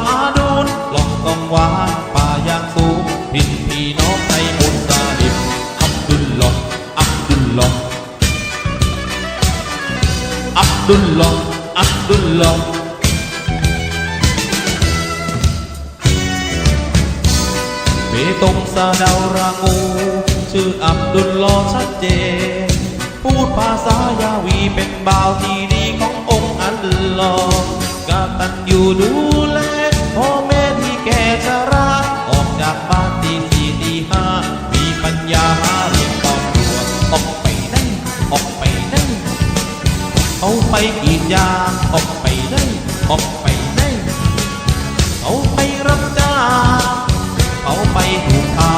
าวอาดูนลองกองวานป่ายางสูงพินพี่น้องไทยมุสลิมอับดุลลอฮ์อับดุลลอฮ์อับดุลลอฮ์อับดุลลอฮ์เบตงซาดาวรางู ชื่ออับดุลลอชัดเจน พูดภาษายาวีเป็นบ่าวที่ดีขององค์อัลลอฮ์กตันอยู่ดูแล เอาไปกรีดยางออกไปไหนออกไปไหนเขาไปรับจ้างเขาไปถูกทา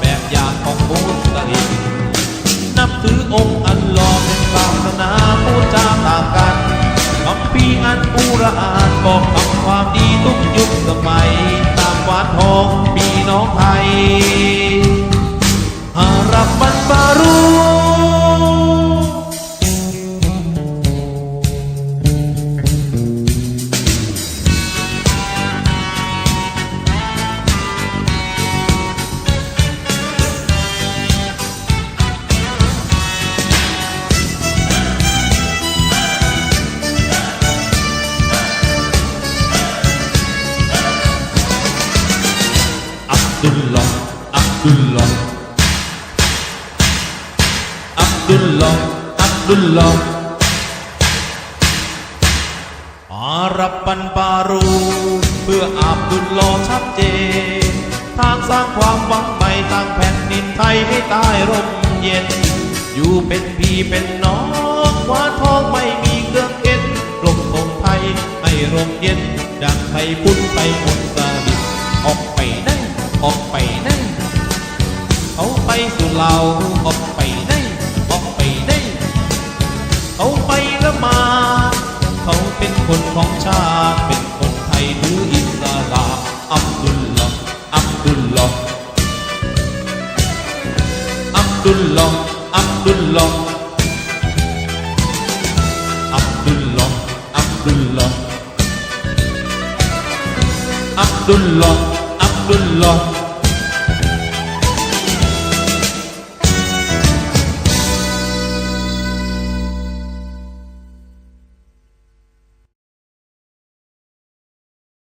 แบบอย่างของมุสลิมนับถือองค์อัลลอเป็นศาสนาพูดจาต่างกันคำพีอันอุรอานบอกคำความดีทุกยุคสมัยตามหวานทองพี่น้องไทยฮารับบันบารู บดุลลอฮ์อับดุลลอฮ์อารับปันปารูเพื่ออับดุลลอชัดเจน ทางสร้างความหวังใหม่ทางแผ่นดินไทยให้ใต้ร่มเย็น อยู่เป็นพี่เป็นน้องหวาทองไม่มีเครื่องเก็นกลมทงไทยให้ร่มเย็น ดังไทยพุทธไปหมดสลิออกไปไหนออกไปไหนเขาไปสู่เราออก เป็นคนไทยถืออิสลามอับดุลลอฮ์อับดุลลอฮ์อับดุลลอฮ์อับดุลลอฮ์อับดุลลอฮ์อับดุลลอฮ์อับดุลลอฮ์อับดุลลอฮ์